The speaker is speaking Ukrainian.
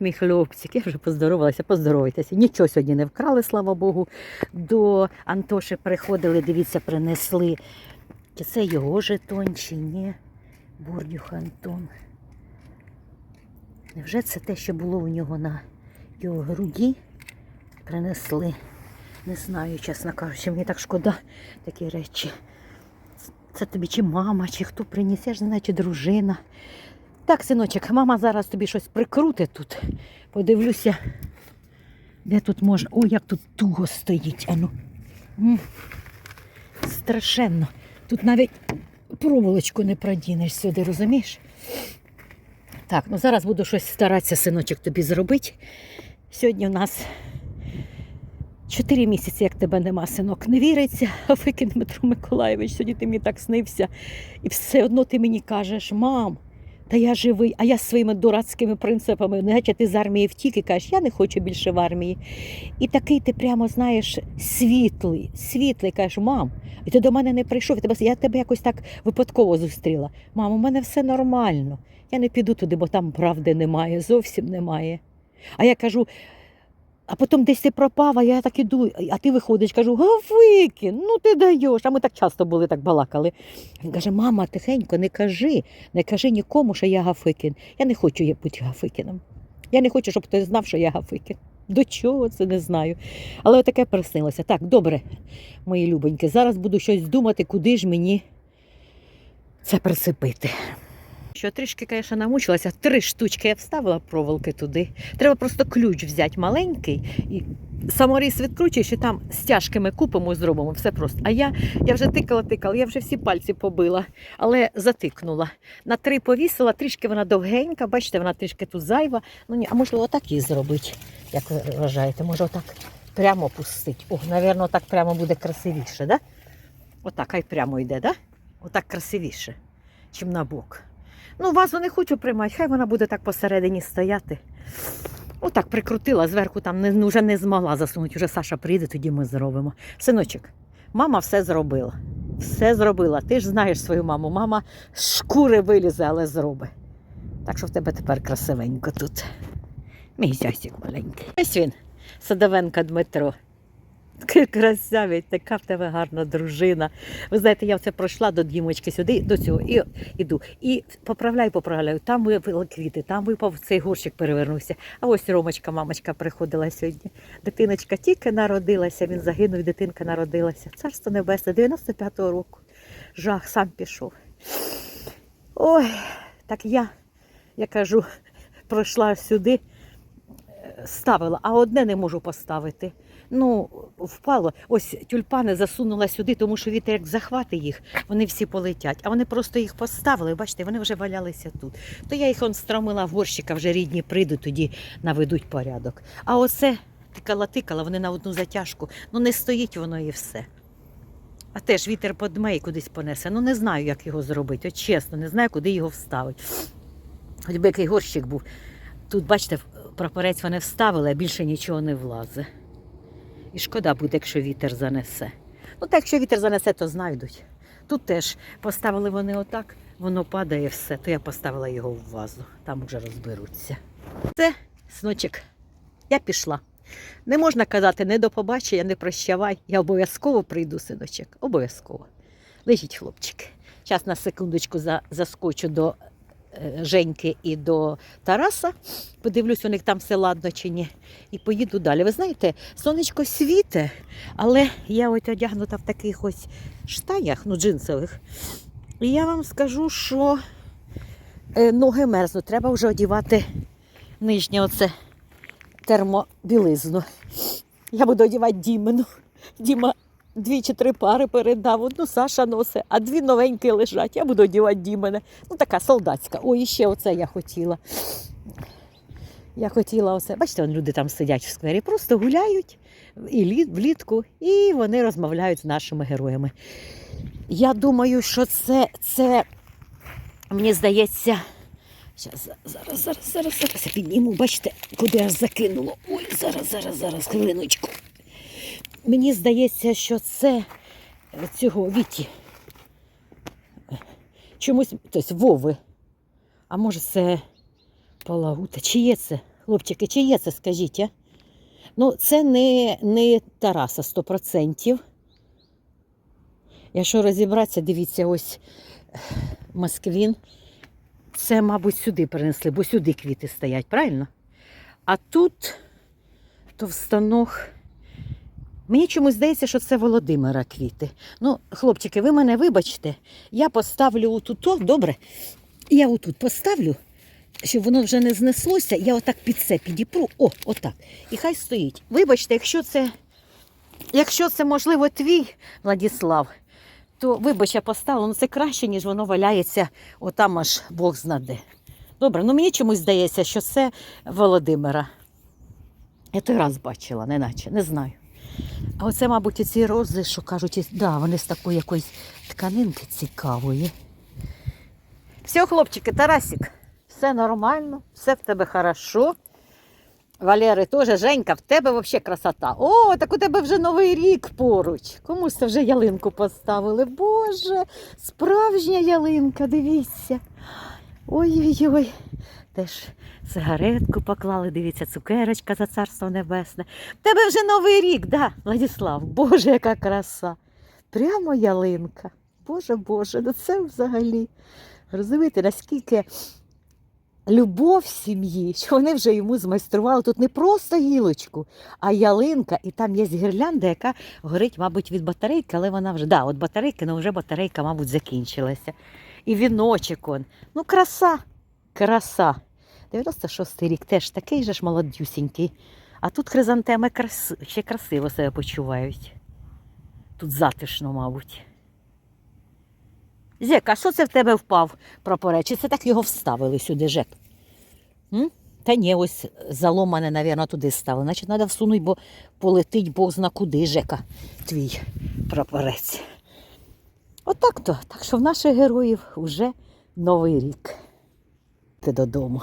мій хлопчик. Я вже поздоровалася, поздоровайтеся. Нічого сьогодні не вкрали, слава Богу. До Антоші приходили, дивіться, принесли. Чи це його жетон, чи ні? Бордюх Антон. Невже це те, що було у нього на його груді? Принесли. Не знаю, чесно кажучи, мені так шкода такі речі. Це тобі чи мама, чи хто приніс, я ж не знаю, чи дружина. Так, синочок, мама зараз тобі щось прикрутить тут. Подивлюся, де тут можна. Ой, як тут туго стоїть. Ану. М. Страшенно. Тут навіть проволочку не продінеш сюди, розумієш? Так, ну зараз буду щось старатися, синочок, тобі зробити. Сьогодні у нас чотири місяці, як тебе нема, синок, не віриться. А викин Дмитро Миколаєвич, сьогодні ти мені так снився. І все одно ти мені кажеш, мам, та я живий, а я з своїми дурацькими принципами, наче ти з армії втік і кажеш, я не хочу більше в армії. І такий ти прямо знаєш світлий, світлий, кажеш, мам, і ти до мене не прийшов, я тебе якось так випадково зустріла. Мам, у мене все нормально. Я не піду туди, бо там правди немає, зовсім немає. А я кажу, а потім десь ти пропав, а я так іду, а ти виходиш, кажу, Гавикін, ну ти даєш. А ми так часто були, так балакали. Він каже, мама, тихенько, не кажи, не кажи нікому, що я Гафикін. Я не хочу бути Гафикіном. Я не хочу, щоб хтось знав, що я Гафикін. До чого це не знаю. Але отаке приснилося. Так, добре, мої любоньки, зараз буду щось думати, куди ж мені це присипити. Що трішки, звісно, намучилася. Три штучки я вставила проволоки туди. Треба просто ключ взяти маленький і саморіз відкручуєш і там стяжками купимо і зробимо. Все просто. А я, я вже тикала, тикала, я вже всі пальці побила, але затикнула. На три повісила, трішки вона довгенька, бачите, вона трішки тут зайва. Ну ні, а можливо, отак її зробити, як ви вважаєте. Може, отак прямо пустить. О, напевно, так прямо буде красивіше, да? Отак, хай прямо йде, да? Отак красивіше, чим на бок. Ну, вазу не хочу приймати, хай вона буде так посередині стояти. Отак прикрутила, зверху там не, вже не змогла засунути. Вже Саша прийде, тоді ми зробимо. Синочок, мама все зробила. Все зробила. Ти ж знаєш свою маму. Мама з шкури вилізе, але зробить. Так що в тебе тепер красивенько тут. Мій зясік маленький. Ось він, Садовенко Дмитро. Красавець, така в тебе гарна дружина. Ви знаєте, я це пройшла до дімочки сюди, до цього, і іду. І поправляю, поправляю. Там випали квіти, там випав цей горщик перевернувся. А ось Ромочка, мамочка приходила сьогодні. Дитиночка тільки народилася, він загинув, дитинка народилася. Царство небесне, 95-го року. Жах, сам пішов. Ой, так я, я кажу, пройшла сюди, ставила, а одне не можу поставити. Ну, впало. Ось тюльпани засунула сюди, тому що вітер як захвати їх, вони всі полетять. А вони просто їх поставили, бачите, вони вже валялися тут. То я їх он стромила в горщика, вже рідні прийдуть, тоді наведуть порядок. А оце тикала-тикала, вони на одну затяжку. Ну не стоїть воно і все. А теж вітер подме і кудись понесе. Ну не знаю, як його зробити. От чесно, не знаю, куди його вставити. Хоч би який горщик був. Тут, бачите, прапорець вони вставили, а більше нічого не влазить. І шкода буде, якщо вітер занесе. Ну, так, якщо вітер занесе, то знайдуть. Тут теж поставили вони отак, воно падає все, то я поставила його в вазу, там вже розберуться. Це, сночок, я пішла. Не можна казати не до побачення, не прощавай. Я обов'язково прийду, синочок. Обов'язково. Лежіть, хлопчик. Зараз на секундочку заскочу до Женьки і до Тараса. Подивлюсь, у них там все ладно чи ні. І поїду далі. Ви знаєте, сонечко світе, але я от одягнута в таких ось штанях, ну, джинсових. І я вам скажу, що е, ноги мерзнуть. Треба вже одягати нижнє оце термобілизну. Я буду одягати Дімину. Діма дві чи три пари передав. Одну Саша носить, а дві новенькі лежать. Я буду одягати Дімене. Ну, така солдатська. Ой, ще оце я хотіла. Я хотіла оце. Бачите, вон люди там сидять в сквері, просто гуляють і лі- влітку, і вони розмовляють з нашими героями. Я думаю, що це, це мені здається. Щас, зараз, зараз, зараз, зараз я підніму, бачите, куди аж закинуло. Ой, зараз, зараз, зараз, хвилиночку. Мені здається, що це цього Віті. Чомусь, тобто Вови. А може це Палагута? Чи є це? Хлопчики, чи є це, скажіть, а? Ну, це не, не Тараса 100%. Якщо розібратися, дивіться, ось е, Москвін. Це, мабуть, сюди принесли, бо сюди квіти стоять, правильно? А тут товстаног. Мені чомусь здається, що це Володимира квіти. Ну, хлопчики, ви мене вибачте, я поставлю отут, добре? Я отут поставлю, щоб воно вже не знеслося, я отак під це підіпру. О, отак. І хай стоїть. Вибачте, якщо це, якщо це можливо, твій Владіслав, то вибач, я поставила, ну це краще, ніж воно валяється отам аж Бог знаде. Добре, ну мені чомусь здається, що це Володимира. Я той раз бачила, неначе, не знаю. А оце, мабуть, ці рози, що кажуть, да, вони з такої якоїсь тканинки цікавої. Все, хлопчики, Тарасик, все нормально, все в тебе хорошо. Валери теж, Женька, в тебе взагалі красота. О, так у тебе вже новий рік поруч. Комусь вже ялинку поставили. Боже, справжня ялинка, дивіться. Ой-ой-ой. Теж сигаретку поклали, дивіться, цукерочка за царство небесне. Тебе вже новий рік, да, Владіслав? Боже, яка краса. Прямо ялинка. Боже, Боже, ну це взагалі. Розумієте, наскільки любов сім'ї, що вони вже йому змайстрували тут не просто гілочку, а ялинка, і там є гірлянда, яка горить, мабуть, від батарейки, але вона вже, да, от батарейки, але вже батарейка, мабуть, закінчилася. І віночок он. Ну, краса, краса. 96-й рік теж такий же ж молодюсінький. А тут хризантеми крас... ще красиво себе почувають. Тут затишно, мабуть. Зека, що це в тебе впав прапорець? Чи це так його вставили сюди, Жек? М? Та ні, ось заломане, напевно, туди ставили. Значить, треба всунути, бо полетить Бог зна куди, Жека, твій прапорець. Отак то. Так що в наших героїв вже новий рік. Ти додому.